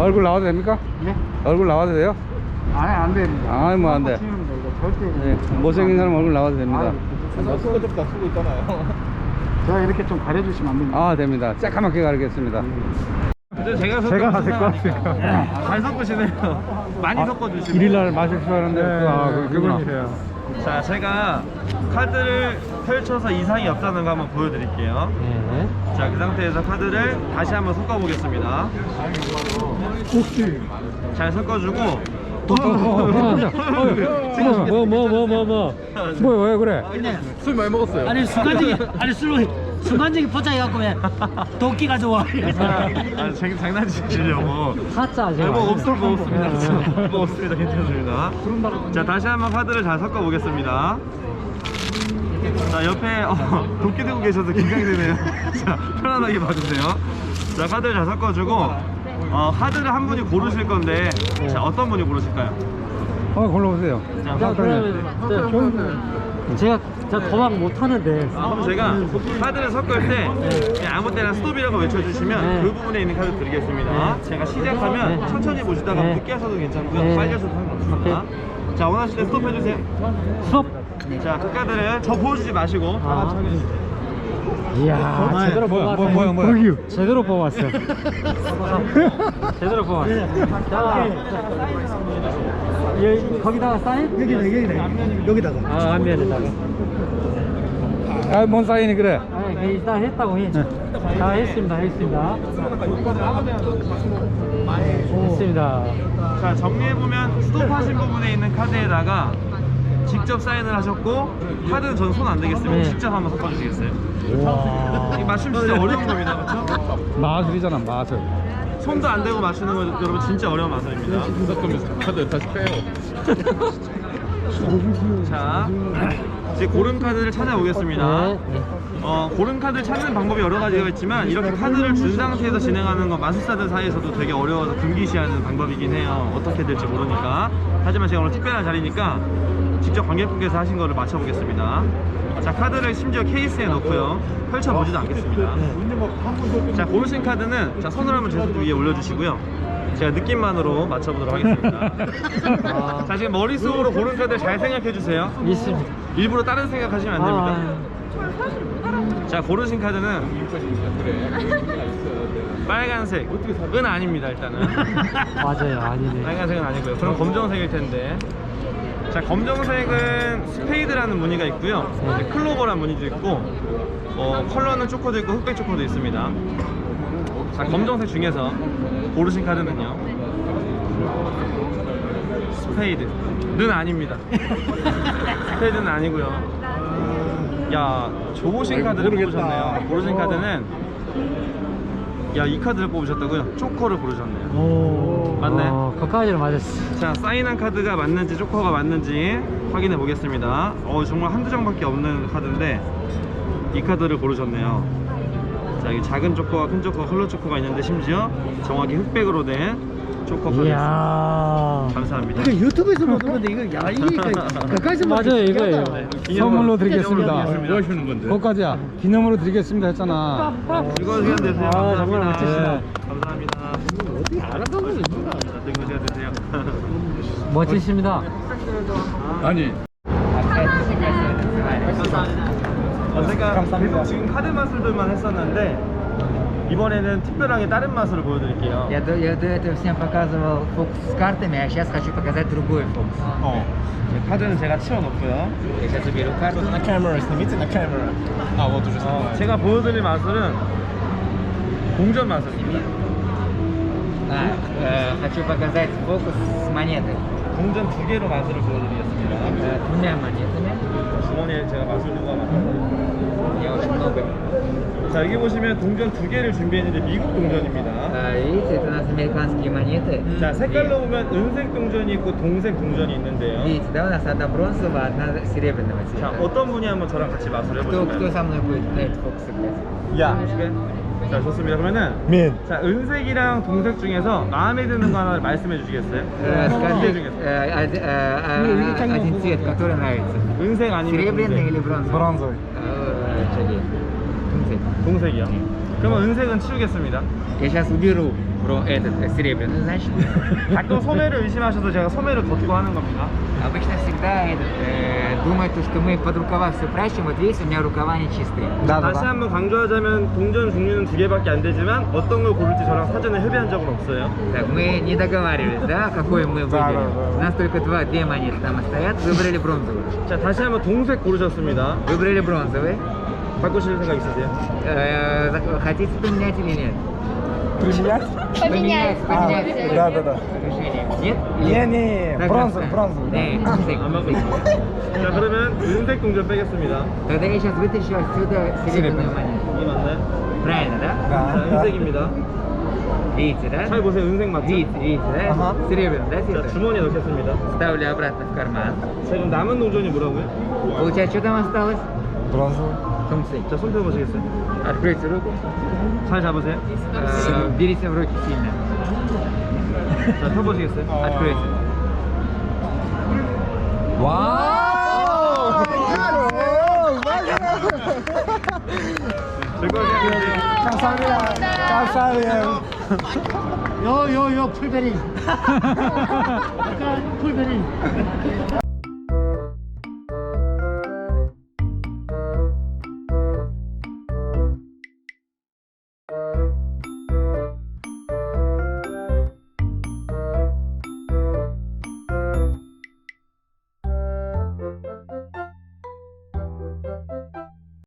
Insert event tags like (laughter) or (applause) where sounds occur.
얼굴 나와도 됩니까? 네? 얼굴 나와도 돼요? 아니 안 됩니다. 아이, 뭐안 돼. 치우는데 이거 절대. 네, 못생긴 사람 얼굴 나와도 됩니다. 아, 수거 좀다 쓰고 있잖아요. (laughs) 제가 이렇게 좀 가려주시면 안 됩니다. 아, 됩니다. 새까맣게 가르겠습니다. 제가 제가 하실 것 같아요. 잘 섞으시네요. (laughs) 많이 섞어주시고. 일일날 마실 줄 알았는데, 아, 그렇구나. 자, 제가 카드를 펼쳐서 이상이 없다는 거 한번 보여드릴게요. 네. 자, 그 상태에서 카드를 다시 한번 섞어 보겠습니다. 잘 섞어주고. 뭐, 뭐, 뭐, 뭐, 뭐. 뭐, 왜 그래? 술 많이 먹었어요. 아니 순간적인 아니 술 순간적인 포장해갖고 왜 도끼가 좋아 (laughs) 아, 장, 장난치시려고. 사짜 네, 뭐 없어, 뭐 없습니다. 뭐 없습니다. 괜찮습니다. 자, 다시 한번 카드를 잘 섞어 보겠습니다. 자, 옆에 어, 도끼 들고 계셔서 긴장이 되네요. (laughs) 자, 편안하게 봐주세요. 자, 카드를 잘 섞어주고, 어, 카드를 한 분이 고르실 건데, 자, 어떤 분이 고르실까요? 어, 골라보세요. 자, 자 그러면 제가 제가 도망 못 하는데 그럼 제가 카드를 섞을 때 그냥 아무 때나 스톱이라고 외쳐주시면 네. 그 부분에 있는 카드 드리겠습니다. 제가 시작하면 네. 천천히 보시다가 네. 늦게 하셔도 괜찮고요. 네. 빨리 하셔도 상관없습니다. 자, 원하실 때 스톱 해주세요. 수업 자, 그 카드를 저 보여주지 마시고 다 같이 하겠습니다. 이야 제대로 뭐야, 뽑았어요. 뭐야, 뭐야, 뭐야. 제대로 뽑았어요. (laughs) 제대로 뽑았어요. 자 여기, 거기다가 사인? 여기다 여기다. 여기다가. 아 앞면에다가. 아, 뭔 사인이 그래? 아 일단 했다고 해 다 했습니다 했습니다. 했습니다. 자, 정리해보면 스톱하신 부분에 있는 카드에다가 직접 사인을 하셨고 카드는 전 손 안 되겠습니다. 네. 직접 한번 섞어주시겠어요? 와이 맞춤 진짜 어려운 겁니다. 그렇죠? 마술이잖아, 마술. 손도 안 대고 맞추는 거 여러분 진짜 어려운 마술입니다. 카드 다시 빼요. (laughs) 자, 이제 고른 카드를 찾아오겠습니다. 네, 네. 어, 고른 카드를 찾는 방법이 여러 가지가 있지만 이렇게 카드를 준 상태에서 진행하는 건 마술사들 사이에서도 되게 어려워서 금기시하는 방법이긴 해요. 어떻게 될지 모르니까. 하지만 제가 오늘 특별한 자리니까 직접 관객분께서 하신 거를 맞춰보겠습니다. 자, 카드를 심지어 케이스에 넣고요. 펼쳐보지도 않겠습니다. 자, 고르신 카드는 자, 손을 한번 제손 위에 올려주시고요. 제가 느낌만으로 맞춰보도록 하겠습니다. (laughs) 아. 자, 지금 머릿속으로 고른 카드 잘 생각해주세요. 있습니다 일부러 다른 생각하시면 안 됩니다. 아, 자 고르신 카드는 빨간색 은 아닙니다 일단은 (laughs) 맞아요 아니네 빨간색은 아니고요 그럼 검정색일 텐데 자 검정색은 스페이드라는 무늬가 있고요. 이제 클로버라는 무늬도 있고 어, 컬러는 초코도 있고 흑백 초코도 있습니다. 자 검정색 중에서 고르신 카드는요? 스페이드는 아닙니다. 스페이드는 아니고요. 야 좋으신 카드를 뽑으셨네요. 고르신 카드는 야 이 카드를 뽑으셨다고요? 초코를 고르셨네요. 오. 맞네. 어, 그까지는 맞았어. 자 사인한 카드가 맞는지 조커가 맞는지 확인해 보겠습니다. 어 정말 한두 장밖에 없는 카드인데 이 카드를 고르셨네요. 자 여기 작은 조커와 큰 조커 컬러 조커가 있는데 심지어 정확히 흑백으로 된 카드 이야. 감사합니다. 이거 유튜브에서 보는 건데 이거 야 이거 가까이서 맞아요 이거예요 선물로 드리겠습니다. 뭐 하시는 건데? 그거까지야. 기념으로 드리겠습니다 했잖아. 즐거운 시간 되세요. 아, 감사합니다. 정말 멋지시다. 네, 감사합니다. 어떻게 알았던 거입 즐거운 시간 되세요. (laughs) 멋지십니다. 아니. 어, 제가 계속 지금 카드 마술들만 했었는데 이번에는 특별하게 다른 마술을 보여드릴게요 Я до, я до этого всем показывал фокус с картами, а сейчас хочу показать другой фокус. 어, 카드는 제가 치워놓고요 Я сейчас уберу карту. на камеру, снимите на камеру. А вот уже 어, 제가 보여드릴 마술은 동전 마술입니다 А, э, хочу показать фокус с монетой. 동전 두 개로 마술을 보여드리겠습니다 Э, двумя монетами. 주머니에 제가 마술 누가 만들어요 Я очень много. 자 여기 보시면 동전 두 개를 준비했는데 미국 동전입니다 А, видите, это у нас американские монеты. 자 색깔로 보면 은색 동전이 있고 동색 동전이 있는데요 Видите, да, у нас одна бронзовая, одна серебряного 자 цвета. 어떤 분이 한번 저랑 같이 마술 Кто, кто 해보실까요? со мной будет на этот фокус играть? 야 자 좋습니다 그러면은 민. 자 은색이랑 동색 중에서 마음에 드는 거 하나 말씀해 주시겠어요? Э, 두 개 скажи, 중에서 э, од- э, э, один цвет, который нравится. 은색 아니면 Серебряный или 동색? бронзовый? 브론즈. Э, 저기, 동색. 동색이요 그러면 은색은 치우겠습니다 Я сейчас уберу бро- этот э, серебряный, значит. 가끔 소매를 의심하셔도 제가 소매를 걷고 하는 겁니다. Обычно всегда этот, э, думают, то, что мы под рукава все прячем. Вот видишь, у меня рукава не чистые. 다시 한번 강조하자면 동전 종류는 두 개밖에 안 되지만 어떤 걸 고를지 저랑 사전에 협의한 적은 없어요. Так, мы не договаривались, да, какой мы выберем. У нас только два, две монеты там стоят. Выбрали бронзовую. 자 다시 한번 동색 고르셨습니다. Выбрали бронзовый. 바꾸실 생각 있으세요? Э, зак- хотите поменять или нет? Поменять? Поменять, поменять. А, да, да, да. Решение. Нет? Не-не, Так, бронзовый, так. бронзовый, да. Не, стык, 안 стык. 바꾸세요. 자 그러면 은색 동전 빼겠습니다. Тогда я сейчас вытащу отсюда серебряную монету. 이 맞나요? Правильно, да? 자 은색입니다. Видите, да? 잘 보세요 은색 맞죠? Видите, видите, да? Ага. Серебряный, да, 자 цвет? 주머니에 넣겠습니다. Ставлю обратно в карман. 자 그럼 남은 동전이 뭐라고요? Получается, что там осталось? Бронзовый. Тумсы. 자 손 펴보시겠어요? Откройте руку. 잘 잡으세요. Э, берите в руки сильно. 자 펴보시겠어요? Откройте. 와우! 즐거운 시간 되세요. 감사합니다. 감사합니다. 요요요 풀베리 (laughs) 풀베리